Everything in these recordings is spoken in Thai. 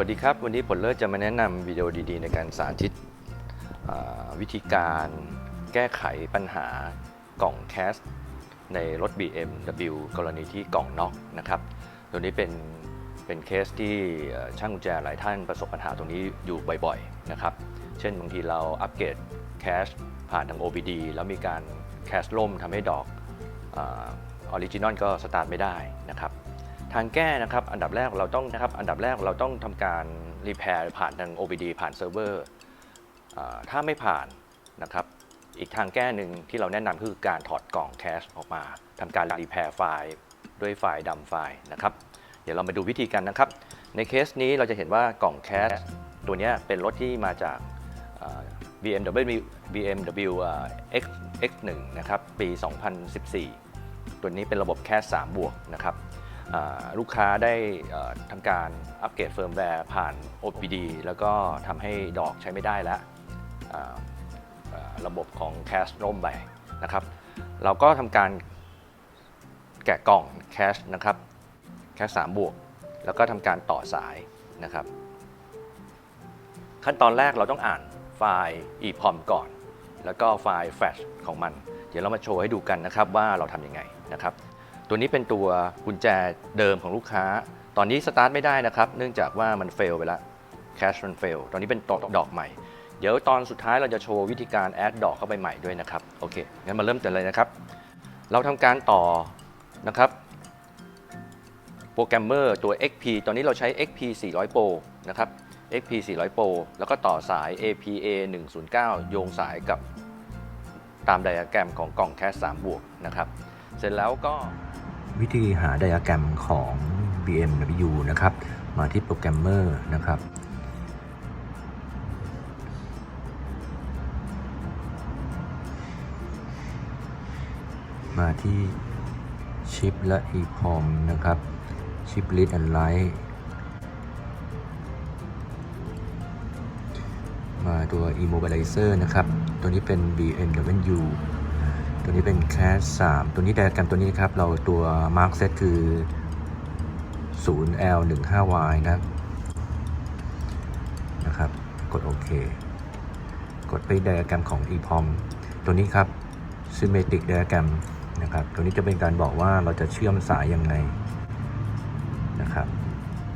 วัสดีครับ วันนี้ผลเลิศจะมาแนะนำวิดีโอดี ๆ ในการสาธิตวิธีการแก้ไขปัญหากล่องแคสในรถ BMW กรณีที่กล่องน็อกนะครับ ตัวนี้เป็นเป็นเคสที่ช่างกุญแจหลายท่านประสบปัญหาตรงนี้อยู่บ่อยๆนะครับ เช่นบางทีเราอัปเกรดแคชผ่านทาง OBD แล้วมีการแคชล่มทำให้ดอกออริจินอลก็สตาร์ทไม่ได้นะครับ ทางแก้นะครับอันดับแรกเราต้องนะครับอันดับแรกเราต้องทำการรีแพร์ผ่านทาง OBD ผ่านเซิร์ฟเวอร์ถ้าไม่ผ่านนะครับอีกทางแก้หนึ่งที่เราแนะนำคือการถอดกล่องแคชออกมาทำการรีแพร์ไฟล์ด้วยไฟล์ดำไฟล์นะครับ เดี๋ยวเรามาดูวิธีกันนะครับ ในเคสนี้เราจะเห็นว่ากล่องแคชตัวนี้เป็นรถที่มาจาก BMW BMW X X1 นะครับปี 2014 ตัวนี้เป็นระบบแคส3บวกนะครับ ลูกค้าได้ทำการอัปเกรดเฟิร์มแวร์ผ่าน OPD แล้วก็ทำให้ดอกใช้ไม่ได้แล้วระบบของ Cache ล่มไปนะครับ เราก็ทำการแกะกล่อง Cache นะครับ Cache 3บวก แล้วก็ทำการต่อสายนะครับ ขั้นตอนแรกเราต้องอ่านไฟล์ EPROM ก่อน แล้วก็ไฟล์ Flash ของมัน เดี๋ยวเรามาโชว์ให้ดูกันนะครับว่าเราทำยังไงนะครับ ตัวนี้เป็นตัวกุญแจเดิมของลูกค้า ตอนนี้สตาร์ทไม่ได้นะครับ เนื่องจากว่ามันเฟลไปแล้วแคชมันเฟลตอนนี้เป็นดอกดอกใหม่ เดี๋ยวตอนสุดท้ายเราจะโชว์วิธีการแอดดอกเข้าไปใหม่ด้วยนะครับ โอเค งั้นมาเริ่มกันเลยนะครับ เราทำการต่อนะครับโปรแกรมเมอร์ตัว XP ตอนนี้เราใช้ XP 400 Pro นะครับ XP 400 Pro แล้วก็ต่อสาย APA 109 โยงสายกับตามไดอะแกรมของกล่องแคส3บวกนะครับ เสร็จแล้วก็วิธีหาไดอะแกรมของ BMW นะครับ มาที่โปรแกรมเมอร์นะครับ มาที่ชิปและ EPROM นะครับชิป Read and Write มาตัว Immobilizer นะครับ ตัวนี้เป็น BMW ตัวนี้เป็น Cash 3ตัวนี้ไดอะแกรมตัวนี้ครับ เราตัว Mark Set คือ 0L15Y นะครับนะครับ กดโอเค กดไปไดอะแกรมของ EPOM ตัวนี้ครับ Symmetric Diagram นะครับ ตัวนี้จะเป็นการบอกว่าเราจะเชื่อมสายยังไงนะครับ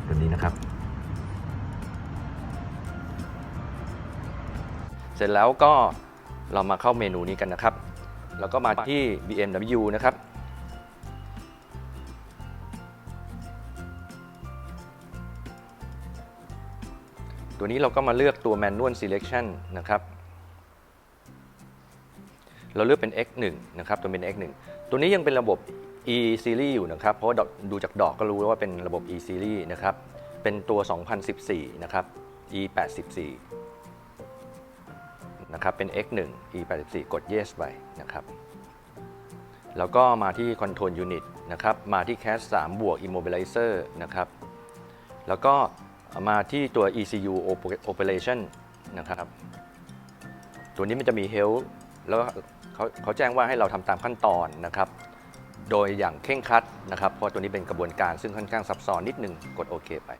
ตัวนี้นะครับ เสร็จแล้วก็เรามาเข้าเมนูนี้กันนะครับ แล้วก็มาที่ BMW นะครับ ตัวนี้เราก็มาเลือกตัว Manual Selection นะครับ เราเลือกเป็น X1 นะครับ ตัวเป็น X1 ตัวนี้ยังเป็นระบบ E Series อยู่นะครับ เพราะว่าดูจากดอกก็รู้แล้วว่าเป็นระบบ E Series นะครับ เป็นตัว 2014 นะครับ E84 นะครับเป็น X1 E84 กด yes ไปนะครับแล้วก็มาที่ Control Unit นะครับมาที่ Cache 3บวก Immobilizer นะครับแล้วก็มาที่ตัว ECU Operation นะครับตัวนี้มันจะมี Help แล้วเขาเขาแจ้งว่าให้เราทำตามขั้นตอนนะครับโดยอย่างเคร่งครัดนะครับเพราะตัวนี้เป็นกระบวนการซึ่งค่อนข้างซับซ้อนนิดนึงกดโอเคไป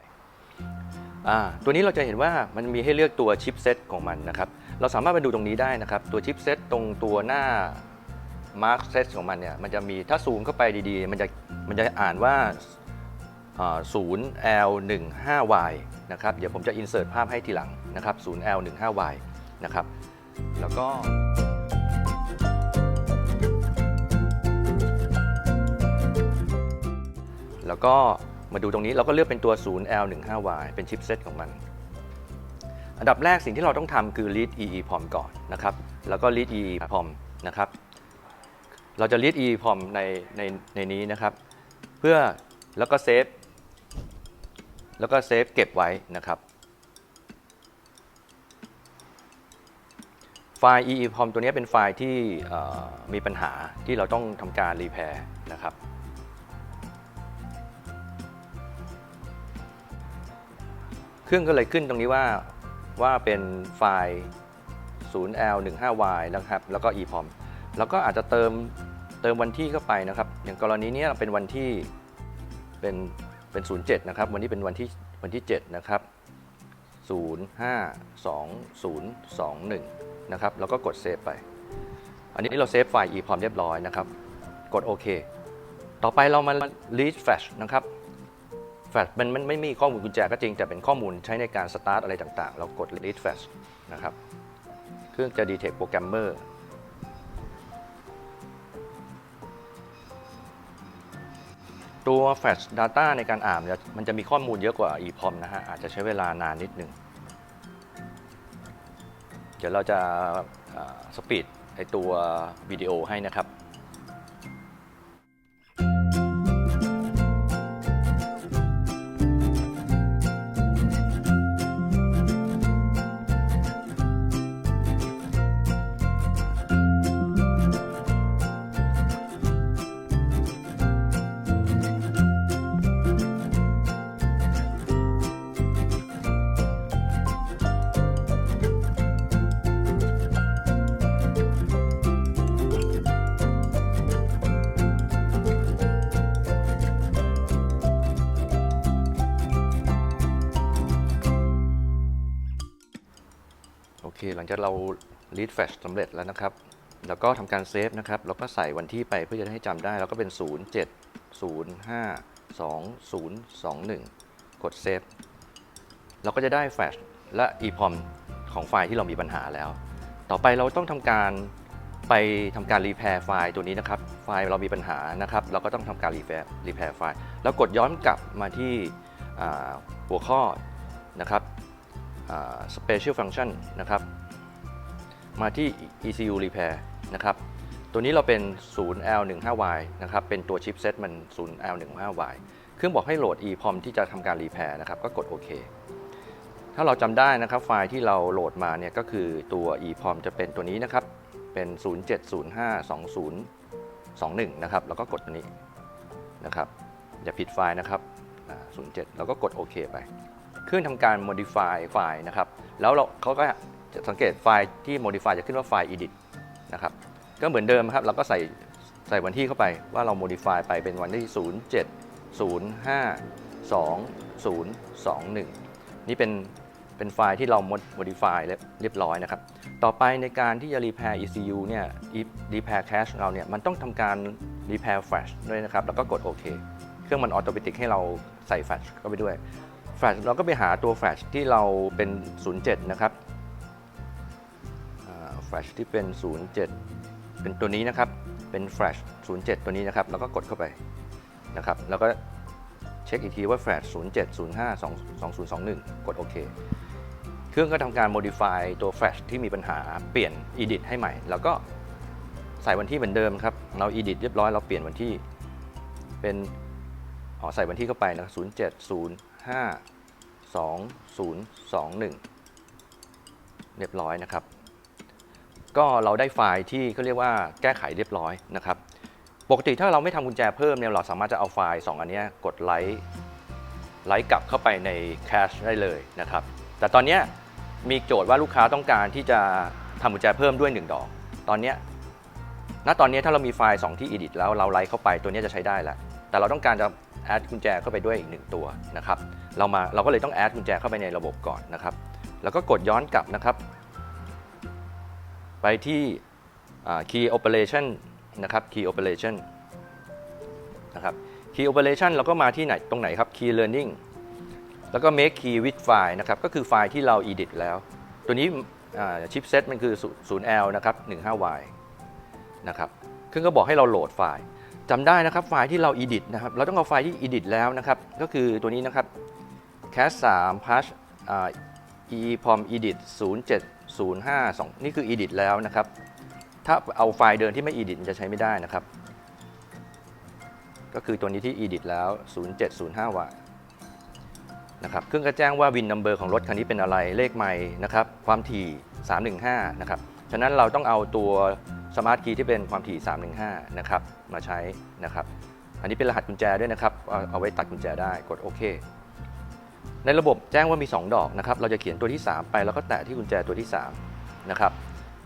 ตัวนี้เราจะเห็นว่ามันมีให้เลือกตัวชิปเซตของมันนะครับ เราสามารถไปดูตรงนี้ได้นะครับ ตัวชิปเซตตรงตัวหน้า Mark Set ของมันเนี่ยมันจะมีถ้าซูมเข้าไปดีๆ มันจะมันจะอ่านว่า 0L15Y นะครับ เดี๋ยวผมจะ insert ภาพให้ทีหลังนะครับ 0L15Y นะครับ แล้วก็แล้วก็มาดูตรงนี้เราก็เลือกเป็นตัว 0L15Y เป็นชิปเซตของมัน อันดับแรกสิ่งที่เราต้องทำคือ read EEPROM ก่อนนะครับ แล้วก็ read EEPROM นะครับ เราจะ read EEPROM ในในในนี้นะครับ เพื่อแล้วก็เซฟแล้วก็เซฟเก็บไว้นะครับ ไฟล์ EEPROM ตัวนี้เป็นไฟล์ที่มีปัญหาที่เราต้องทำการรีแพร์นะครับเครื่องก็เลยขึ้นตรงนี้ว่า ว่าเป็นไฟล์ 0L15Y นะครับแล้วก็ EPROM แล้วก็อาจจะเติมเติมวันที่เข้าไปนะครับ อย่างกรณีนี้เป็นวันที่เป็นเป็น07นะครับวันนี้เป็นวันที่วันที่ 7 นะครับ 052021 นะครับ แล้วก็กดเซฟไป อันนี้เราเซฟไฟล์ EPROM เรียบร้อยนะครับ กดโอเค ต่อไปเรามา read flash นะครับ flash มันมันไม่มีข้อมูลกุญแจก็จริง แต่เป็นข้อมูลใช้ในการ start อะไรต่างๆ เรากด read flash นะครับ เครื่องจะ detect programmer ตัว Flash Data ในการอ่านมันจะมีข้อมูลเยอะกว่า EPOM นะฮะ อาจจะใช้เวลานานนิดนึง เดี๋ยวเราจะสปีดไอตัววิดีโอให้นะครับ จากเรา read flash สำเร็จแล้วนะครับ แล้วก็ทำการเซฟนะครับแล้วก็ใส่วันที่ไปเพื่อจะให้จำได้ แล้วก็เป็น 0 7 0 5 2 0 2 1 กดเซฟเราก็จะได้แฟลชและ EPROM ของไฟล์ที่เรามีปัญหาแล้ว ต่อไปเราต้องทำการไปทำการรีแพร์ไฟล์ตัวนี้นะครับ ไฟล์เรามีปัญหานะครับ เราก็ต้องทำการรีแพร์รีแพร์ไฟล์ แล้วกดย้อนกลับมาที่หัวข้อนะครับ special function นะครับ มาที่ ECU repair นะครับ ตัวนี้เราเป็น 0L15Y นะครับ เป็นตัวชิปเซตมัน 0L15Y เครื่องบอกให้โหลด EPROM ที่จะทำการรีแพร์นะครับ ก็กดโอเค ถ้าเราจำได้นะครับไฟล์ที่เราโหลดมาเนี่ยก็คือตัว EPROM จะเป็นตัวนี้นะครับ เป็น 07052021 นะครับ แล้วก็กดตัวนี้นะครับ อย่าผิดไฟล์นะครับ07 แล้วก็กดโอเคไป เครื่องทำการ modify ไฟล์นะครับ แล้วเราเขาก็ จะสังเกตไฟล์ที่ modify จะขึ้นว่าไฟล์ edit นะครับ ก็เหมือนเดิมครับ เราก็ใส่ใส่วันที่เข้าไปว่าเรา modify ไปเป็นวันที่ 07 05 2021 นี่เป็นเป็นไฟล์ที่เรา modify เรียบร้อยนะครับ ต่อไปในการที่จะ repair ECU เนี่ย repair cache เราเนี่ย มันต้องทำการ repair flash ด้วยนะครับ แล้วก็กดโอเคเครื่องมัน automatic ให้เราใส่ flash เข้าไปด้วย flash เราก็ไปหาตัว flash ที่เราเป็น 07 นะครับ อ่า flash ที่เป็น 07 เป็นตัวนี้นะครับ เป็น flash 07 ตัวนี้นะครับ แล้วก็กดเข้าไปนะครับ แล้วก็เช็คอีกทีว่า flash 07 05 2021 กดโอเค เครื่องก็ทำการ modify ตัว flash ที่มีปัญหาเปลี่ยน edit ให้ใหม่ แล้วก็ใส่วันที่เหมือนเดิมครับ เรา edit เรียบร้อย เราเปลี่ยนวันที่ เป็นอ๋อใส่วันที่เข้าไปนะ07 05 2021 เรียบร้อยนะครับ ก็เราได้ไฟล์ที่เขาเรียกว่าแก้ไขเรียบร้อยนะครับ ปกติถ้าเราไม่ทำกุญแจเพิ่มเนี่ยเราสามารถจะเอาไฟล์ 2 อันนี้กดไลค์ไลค์กลับเข้าไปในแคชได้เลยนะครับ แต่ตอนนี้มีโจทย์ว่าลูกค้าต้องการที่จะทำกุญแจเพิ่มด้วย 1 ดอก ตอนนี้ณตอนนี้ถ้าเรามีไฟล์ 2 ที่ edit แล้วเราไลค์เข้าไปตัวนี้จะใช้ได้แล้วแต่เราต้องการจะแอดกุญแจเข้าไปด้วยอีกหนึ่งตัวนะครับ เรามาเราก็เลยต้องแอดกุญแจเข้าไปในระบบก่อนนะครับ แล้วก็กดย้อนกลับนะครับ ไปที่ Key Operation นะครับ Key Operation นะครับ Key Operation เราก็มาที่ไหนตรงไหนครับ Key Learning แล้วก็ Make Key with File นะครับ ก็คือไฟล์ที่เรา Edit แล้ว ตัวนี้ชิปเซตมันคือ 0L นะครับ 15Y นะครับเครื่องก็บอกให้เราโหลดไฟล์จำได้นะครับไฟล์ที่เรา Edit นะครับ เราต้องเอาไฟล์ที่ Edit แล้วนะครับ ก็คือตัวนี้นะครับ cast 3 patch eprom edit 0 7 052 นี่คือ Edit แล้วนะครับ ถ้าเอาไฟล์เดิมที่ไม่ Edit จะใช้ไม่ได้นะครับ ก็คือตัวนี้ที่ Edit แล้ว 0705 วัตนะครับเครื่องก็แจ้งว่าวินนัมเบอร์ของรถคันนี้เป็นอะไรเลขใหม่นะครับ ความถี่ 315 นะครับ ฉะนั้นเราต้องเอาตัวสมาร์ทคีย์ที่เป็นความถี่ 315 นะครับ มาใช้นะครับ อันนี้เป็นรหัสกุญแจด้วยนะครับ เอาไว้ตัดกุญแจได้กดโอเค ในระบบแจ้งว่ามี 2 ดอกนะครับ เราจะเขียนตัวที่ 3 ไปแล้วก็แตะที่กุญแจตัวที่3นะครับ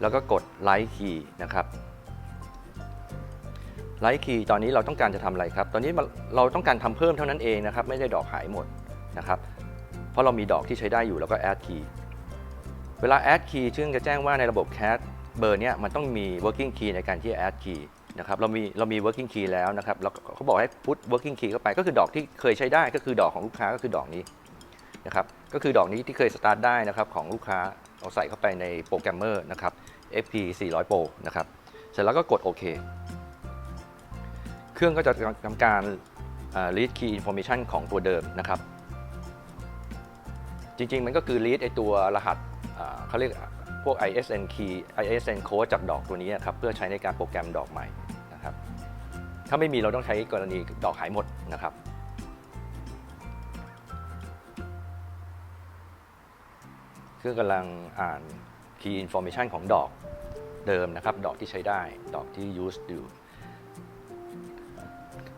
แล้วก็กดไลท์คีย์นะครับไลท์คีย์ตอนนี้เราต้องการจะทำอะไรครับ ตอนนี้เราต้องการทำเพิ่มเท่านั้นเองนะครับ ไม่ได้ดอกหายหมดนะครับ เพราะเรามีดอกที่ใช้ได้อยู่แล้วก็ add key เวลา add key ซึ่งจะแจ้งว่าในระบบ cat เบอร์เนี้ยมันต้องมี working key ในการที่จะ add key นะครับ เรามีเรามี working key แล้วนะครับแล้วเขาบอกให้ put working key เข้าไป ก็คือดอกที่เคยใช้ได้ก็คือดอกของลูกค้าก็คือดอกนี้ นะครับก็คือดอกนี้ที่เคยสตาร์ทได้นะครับของลูกค้าเอาใส่เข้าไปในโปรแกรมเมอร์นะครับ FP 400 Pro นะครับเสร็จแล้วก็กดโอเค เครื่องก็จะทำการ read key information ของตัวเดิมนะครับ จริงๆ มันก็คือ read ไอตัวรหัสเขาเรียกพวก ISN key ISN code จากดอกตัวนี้ครับ เพื่อใช้ในการโปรแกรมดอกใหม่นะครับ ถ้าไม่มีเราต้องใช้กรณีดอกหายหมดนะครับ เครื่องกำลังอ่าน key information ของดอกเดิมนะครับ ดอกที่ใช้ได้ ดอกที่ use อยู่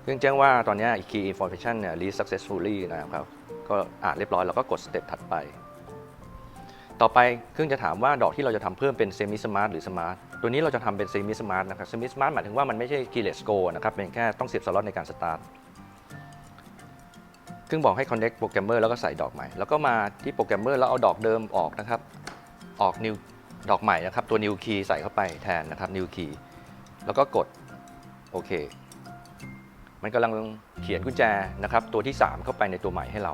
เครื่องแจ้งว่าตอนนี้ key information เนี่ย read successfully นะครับ ก็อ่านเรียบร้อยแล้วก็กดสเต็ปถัดไป ต่อไปเครื่องจะถามว่าดอกที่เราจะทำเพิ่มเป็น semi smart หรือ smart ตัวนี้เราจะทำเป็น semi smart นะครับ semi smart หมายถึงว่ามันไม่ใช่ keyless go นะครับ เป็นแค่ต้องเสียบสล็อตในการ start เครื่องบอกให้ connect โปรแกรมเมอร์แล้วก็ใส่ดอกใหม่ แล้วก็มาที่โปรแกรมเมอร์แล้วเอาดอกเดิมออกนะครับ ออก new ดอกใหม่นะครับ ตัว new key ใส่เข้าไปแทนนะครับ new key แล้วก็กดโอเค มันกำลังเขียนกุญแจนะครับตัวที่ 3 เข้าไปในตัวใหม่ให้เรา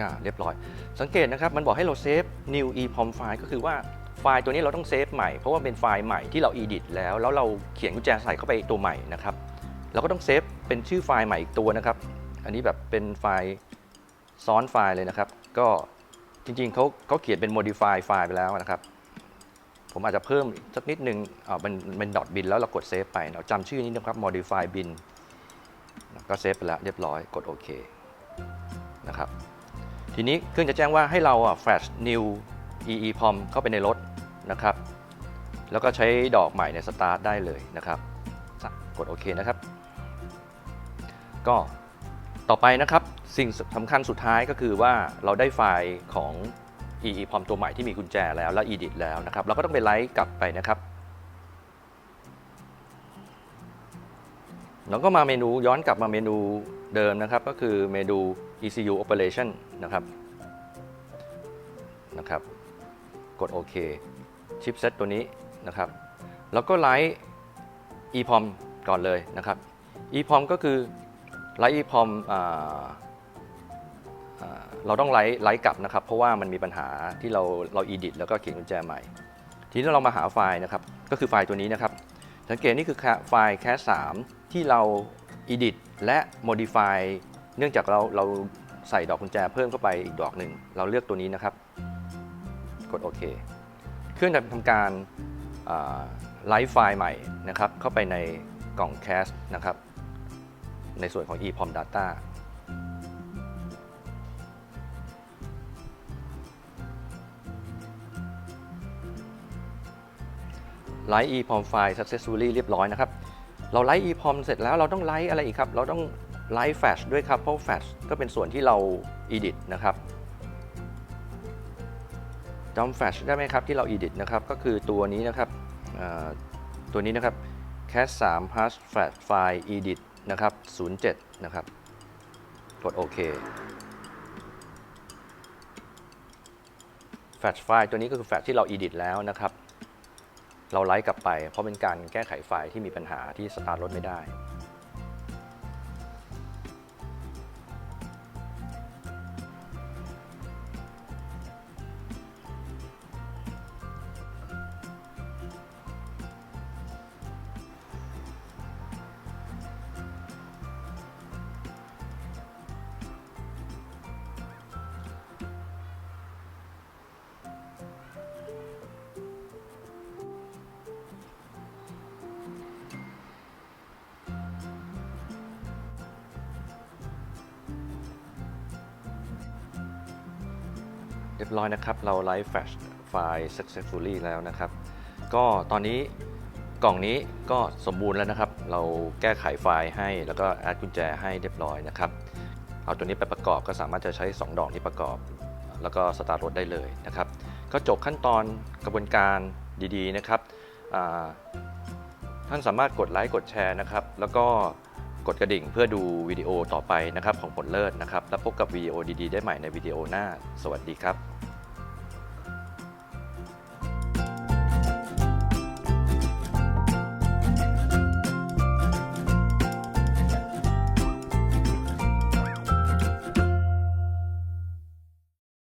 อ่าเรียบร้อย สังเกตนะครับ มันบอกให้เราเซฟ new eprom file ก็คือว่าไฟล์ตัวนี้เราต้องเซฟใหม่ เพราะว่าเป็นไฟล์ใหม่ที่เรา edit แล้ว แล้วเราเขียนกุญแจใส่เข้าไปตัวใหม่นะครับ เราก็ต้องเซฟเป็นชื่อไฟล์ใหม่อีกตัวนะครับ อันนี้แบบเป็นไฟล์ซ้อนไฟล์เลยนะครับ ก็จริงๆเขาเขาเขียนเป็น modify ไฟล์ไปแล้วนะครับ ผมอาจจะเพิ่มสักนิดนึงอ่ามันเป็น dot bin แล้วเรากดเซฟไป เราจำชื่อนี้นะครับ modify bin ก็เซฟไปแล้วเรียบร้อย กดโอเคนะครับ ทีนี้เครื่องจะแจ้งว่าให้เราอะ flash new EEPROM เข้าไปในรถนะครับ แล้วก็ใช้ดอกใหม่ในสตาร์ทได้เลยนะครับ กดโอเคนะครับ ก็ต่อไปนะครับสิ่งสำคัญสุดท้ายก็คือว่าเราได้ไฟล์ของ EEPROM ตัวใหม่ที่มีกุญแจแล้วและ edit แล้วนะครับ เราก็ต้องไปไลฟ์กลับไปนะครับแล้วก็มาเมนูย้อนกลับมาเมนูเดิมนะครับ ก็คือเมนู ECU Operation นะครับนะครับ กดโอเคชิปเซตตัวนี้นะครับ แล้วก็ไลท์ EPROM ก่อนเลยนะครับ EPROM ก็คือไลท์ EPROM เราต้องไลท์ไลท์กลับนะครับ เพราะว่ามันมีปัญหาที่เราเรา edit แล้วก็เขียนกุญแจใหม่ ทีนี้เรามาหาไฟล์นะครับ ก็คือไฟล์ตัวนี้นะครับ สังเกตนี่คือไฟล์ cat 3ที่เรา edit และ modify เนื่องจากเราเราใส่ดอกกุญแจเพิ่มเข้าไปอีกดอกหนึ่ง เราเลือกตัวนี้นะครับ กดโอเค เครื่องจะทำการไลฟ์ไฟล์ใหม่นะครับ เข้าไปในกล่อง cache นะครับ ในส่วนของ EPROM data ไลฟ์ EPROM ไฟล์ successfully เรียบร้อยนะครับ เราไลฟ์ EPROM เสร็จแล้วเราต้องไลฟ์อะไรอีกครับ เราต้อง ไลฟ์ Flash ด้วยครับเพราะ Flash ก็เป็นส่วนที่เรา edit นะครับจำ Flash ได้ไหมครับที่เรา edit นะครับก็คือตัวนี้นะครับตัวนี้นะครับ cat 3 plus flash file edit นะครับ 07 นะครับ กดโอเค Flash file ตัวนี้ก็คือ Flash ที่เรา edit แล้วนะครับ เราไลฟ์กลับไป เพราะเป็นการแก้ไขไฟล์ที่มีปัญหาที่สตาร์ทรถไม่ได้ เรียบร้อยนะครับ เราไลฟ์แฟลชไฟล์ successfully แล้วนะครับ ก็ตอนนี้กล่องนี้ก็สมบูรณ์แล้วนะครับ เราแก้ไขไฟล์ให้แล้วก็แอดกุญแจให้เรียบร้อยนะครับ เอาตัวนี้ไปประกอบก็สามารถจะใช้ 2 ดอกนี้ประกอบ แล้วก็สตาร์ทรถได้เลยนะครับ ก็จบขั้นตอนกระบวนการดีๆนะครับ ท่านสามารถกดไลค์กดแชร์นะครับ แล้วก็ กดกระดิ่งเพื่อดูวิดีโอต่อไปนะครับของผลเลิศนะครับ แล้วพบกับวิดีโอดีๆได้ใหม่ในวิดีโอหน้า สวัสดีครับ